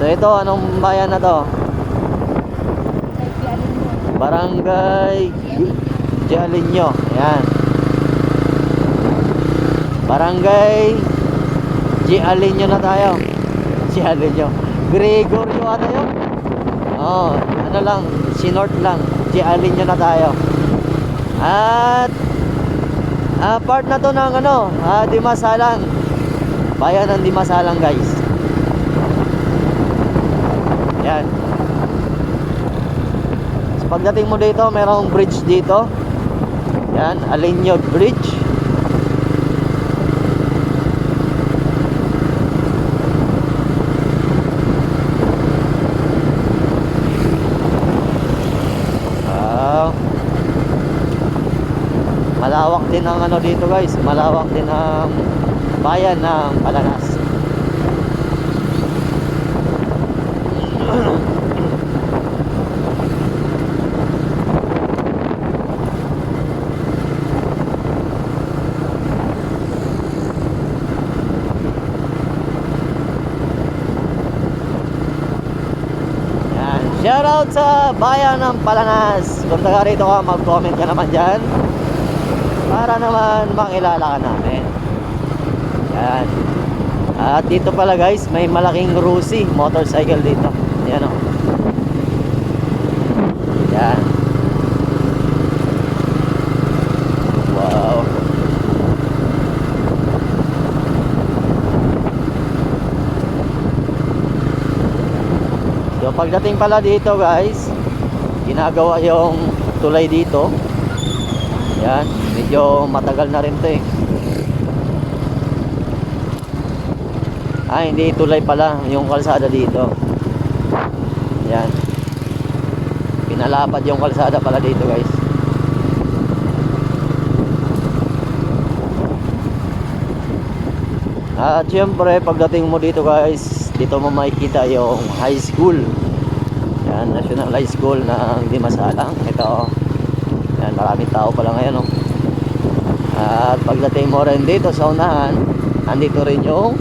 So ito, anong bayan na to? Barangay Jalinyo. Yan. Barangay Jalinyo na tayo. Jalinyo. Gregorio ano yun? Oh, ano lang, sinort lang. Jalinyo na tayo. At ah, part na to ng ano, ah, Dimasalang. Bayan ng Dimasalang, guys. Yan. So, pagdating mo dito, merong bridge dito. Yan, Alinyod Bridge. Ah. Malawak din ang ano dito guys, malawak din ang bayan ng Palanas. Yan. Shoutout sa bayan ng Palanas. Kung taga rito ka, mag-comment ka naman dyan. Para naman makilala ka namin. Yan. At dito pala guys, may malaking Rusi motorcycle dito. Yan o. Yan. Wow. So pagdating pala dito guys, ginagawa yung tulay dito. Yan, medyo matagal na rin 'to eh. Ah, hindi tulay pala yung kalsada dito. Yan. Pinalapad yung kalsada pala dito guys. At syempre, pagdating mo dito guys, dito mo makikita yung high school. Yan, National High School ng Dimasalang. Ito, yan, maraming tao pala ngayon. Oh. At pagdating mo rin dito sa unahan, andito rin yung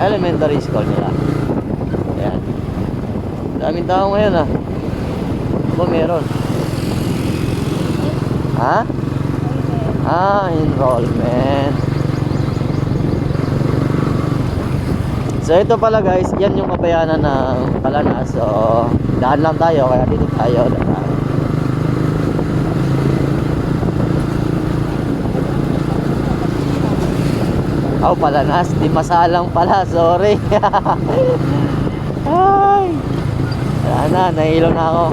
elementary school nila. Daming tao ngayon ah. Ako meron. Ha? Ah, enrollment. So ito pala guys, yan yung kabayanan ng Palanas. So daan lang tayo, kaya dito tayo. Daan. Oh, Palanas, di masalang pala, sorry. Ay. Wala na, na ako.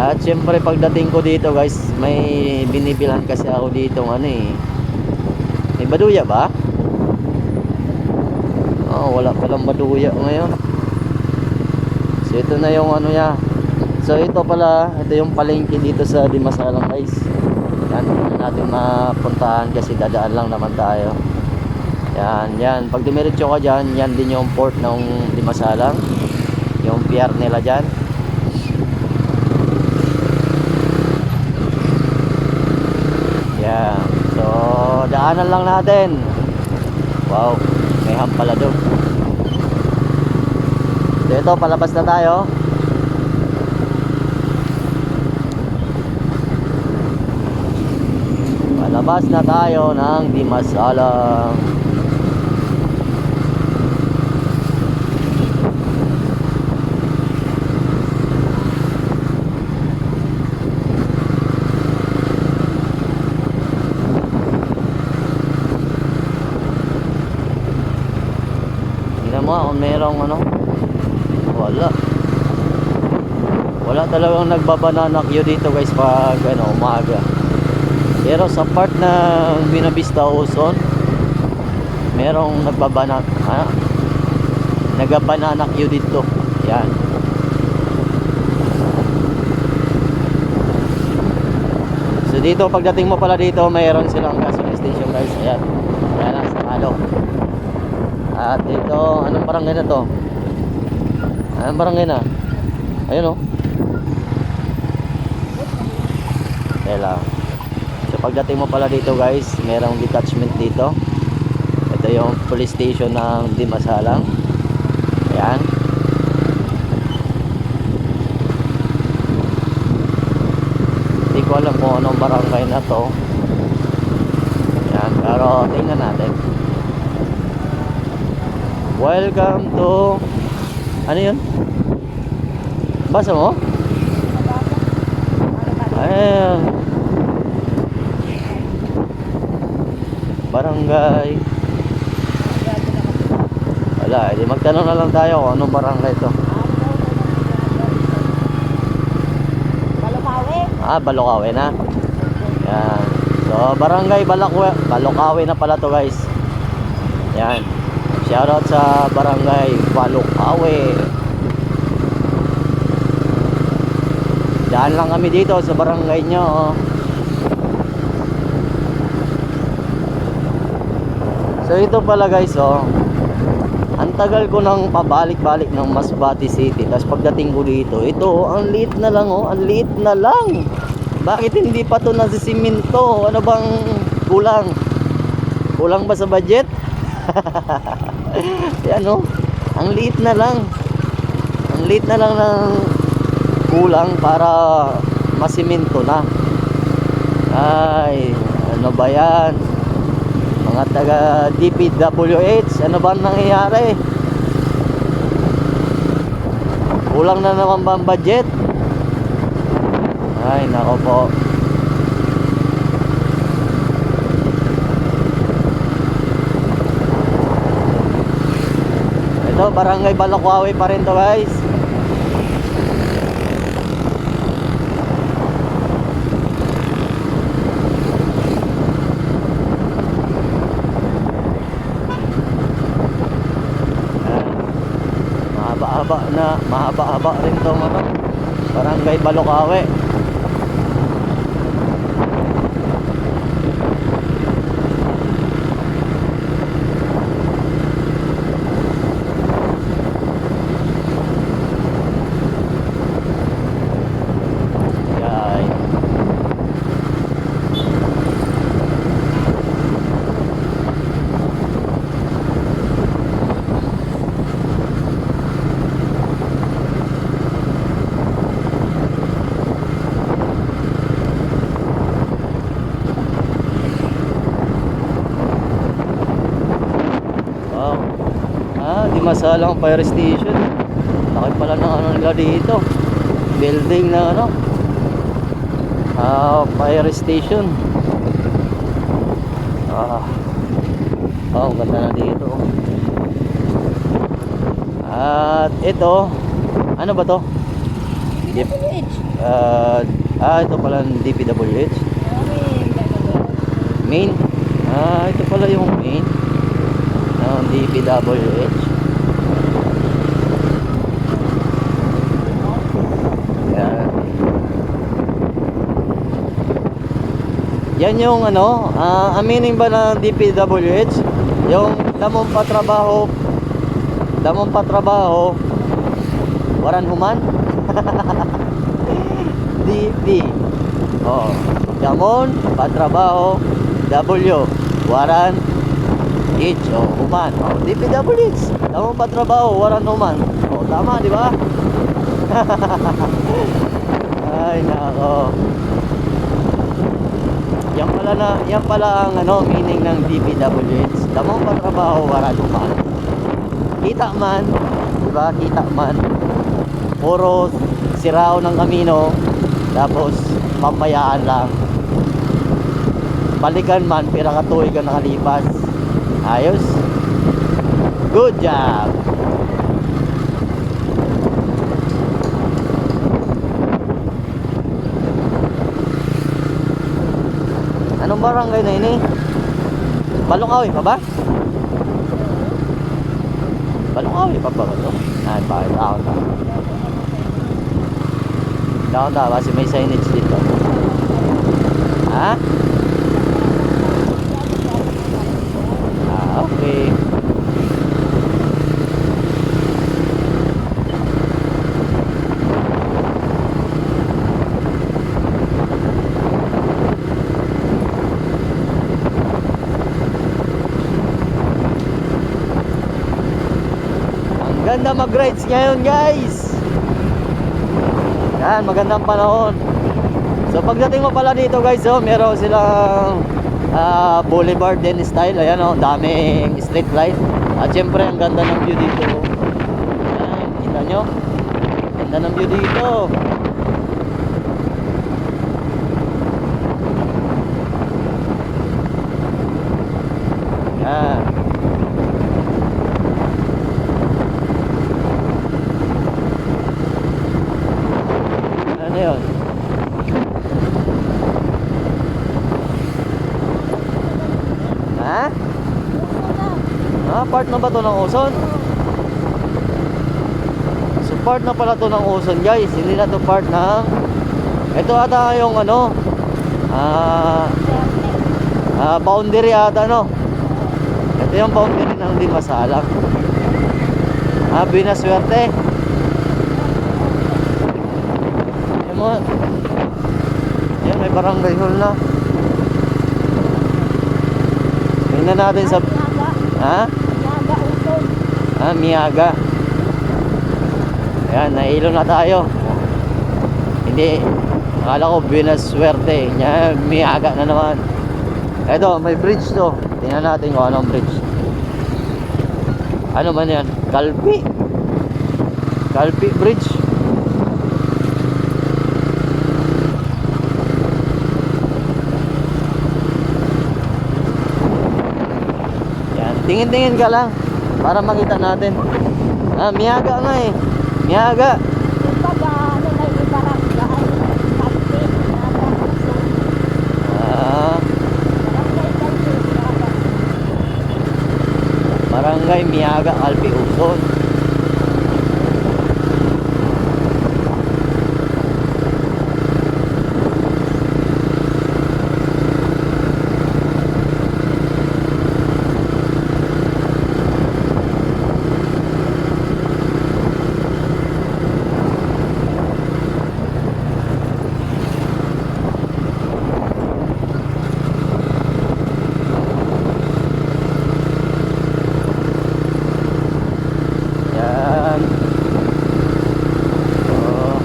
At syempre pagdating ko dito guys, may binibilhan kasi ako dito ano eh. May baduya ba? Oh, wala palang maduya ngayon. So ito na yung ano niya. So ito pala, ito yung palengke dito sa Dimasalang guys. Yan, natin mapuntahan kasi dadaan lang naman tayo. Yan, yan. Pag dumiretso ka dyan, yan din yung port ng Dimasalang. Yung pier nila dyan. Yan. So, daanan lang natin. Wow, may ham pala doon. So ito, palabas na tayo. Palabas na tayo ng Dimasalang. Tingnan mo kung merong ano. Wala. Wala talagang nagbabanana queue dito guys pag ano, umaga. Pero sa part ng Binabista Ozon, merong nagbabanana, ha? Nagabanana queue dito. Yan. So dito pagdating mo pala dito, mayroon silang gasoline station guys. Ayan. Ayan lang sa Malo. At dito, anong barangay na to? Anong barangay na? Ayun oh. Kaya So pagdating mo pala dito guys, merong detachment dito. Ito yung police station ng Dimasalang. Yan. Hindi ko alam kung anong barangay na to. Yan, pero tingnan natin. Welcome to ano yun? Basa mo? Ayan. Barangay. Wala, edi magtanong na lang tayo kung anong barangay to. Balukawi. Ah, Balokawe na. Yan. So, barangay Balakwe, Balokawe na pala to guys. Yan. Shoutout sa barangay Balokawe. Daan lang kami dito sa barangay nyo. oh. So ito pala guys oh. Ang tagal ko nang pabalik-balik ng Masbate City. Tapos pagdating ko dito, ito oh, ang liit na lang oh, ang liit na lang. Bakit hindi pa to nasisimento? Ano bang kulang? Kulang ba sa budget? Yan oh. Ang liit na lang. Ang liit na lang ng kulang para masiminto na. Ay, ano ba yan? Mga taga DPWH, ano ba ang nangyayari? Kulang na naman ba ang budget? Ay, nako po. Ito, barangay Balakwawi pa rin to guys. Ayan. Mahaba-haba na, mahaba-haba rin tong ano, barangay Balokawe. Yay. Wow. Di masalang fire station. Laki pala ng ano nila dito. Building na ano. Ah, fire station. Ah. Oh, ang ganda na dito. At ito, ano ba to? DPWH. ah, ah, ito pala ang DPWH. Main. Ah, ito pala yung main ng DPWH. Yan. Yan yung ano, ah, aminin ba ng DPWH? Yung damong patrabaho, damong patrabaho, waran human? DP. Oh, damon patrabaho, W, waran H, oh, human. Oh, DPWH. Damong patrabaho, waran human. Oh, tama, di ba? Ay, nako. Yan pala na, yan pala ang ano, meaning ng DPWH. Damong patrabaho, waran human. Kita man, di ba? Kita man. Puro sirao ng kamino, tapos pampayaan lang. Balikan man, pira katuig ka nakalipas. Ayos. Good job. Anong barangay na ini? Balongawi pa ba? Balongawi pa ba ito? Ay, bakit ako na? Down daw kasi may signage dito. Ha? Ah, okay. Ang maganda mag-rides ngayon guys. Yan, magandang panahon. So pagdating mo pala dito guys, oh, meron silang ah, boulevard din style. Ayan oh, daming street light. At syempre ang ganda ng view dito. Ayan, kita nyo? Ganda ng view dito. Yan. Ano yun? Ha? Ah, part na ba to ng Uson? So part na pala to ng Uson guys. Hindi na to part ng... Ito ata yung ano... Ah... ah, boundary ata no? Ito yung boundary ng Dimasalang. Ah, binaswerte. Mo. Yan, may barangay hall na. Tingnan natin sa... Ha? Ah, Miyaga. Ayan, nailo na tayo. Hindi, akala ko binaswerte. Yan, Miyaga na naman. Ito, may bridge to. Tingnan natin kung anong bridge. Ano man yan? Kalpi. Kalpi Bridge. Yan, tingin-tingin ka lang para makita natin. Ah, miyaga nga eh. Miyaga. Ah, Barangay Miyaga, Alpi Uson. Yan. Oh.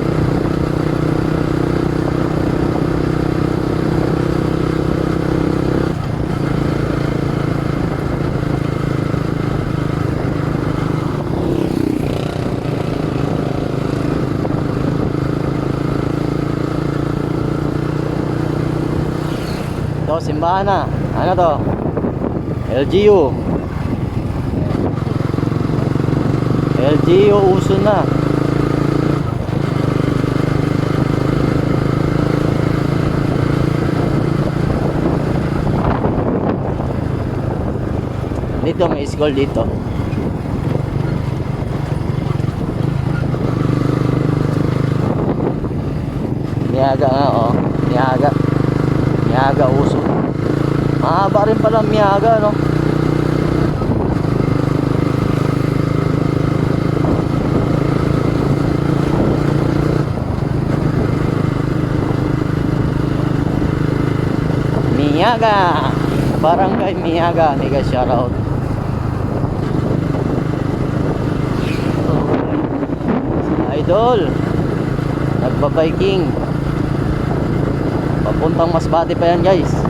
Ito, simbahan na. Ano to? LGU. LGU uso na. Dito may school dito. Miyaga nga oh. Miyaga. Miyaga uso. Mahaba rin pala miyaga no. Miyaga. Barangay Miyaga. Mega shoutout. Idol. Nagbabiking. Papuntang Masbate pa yan guys.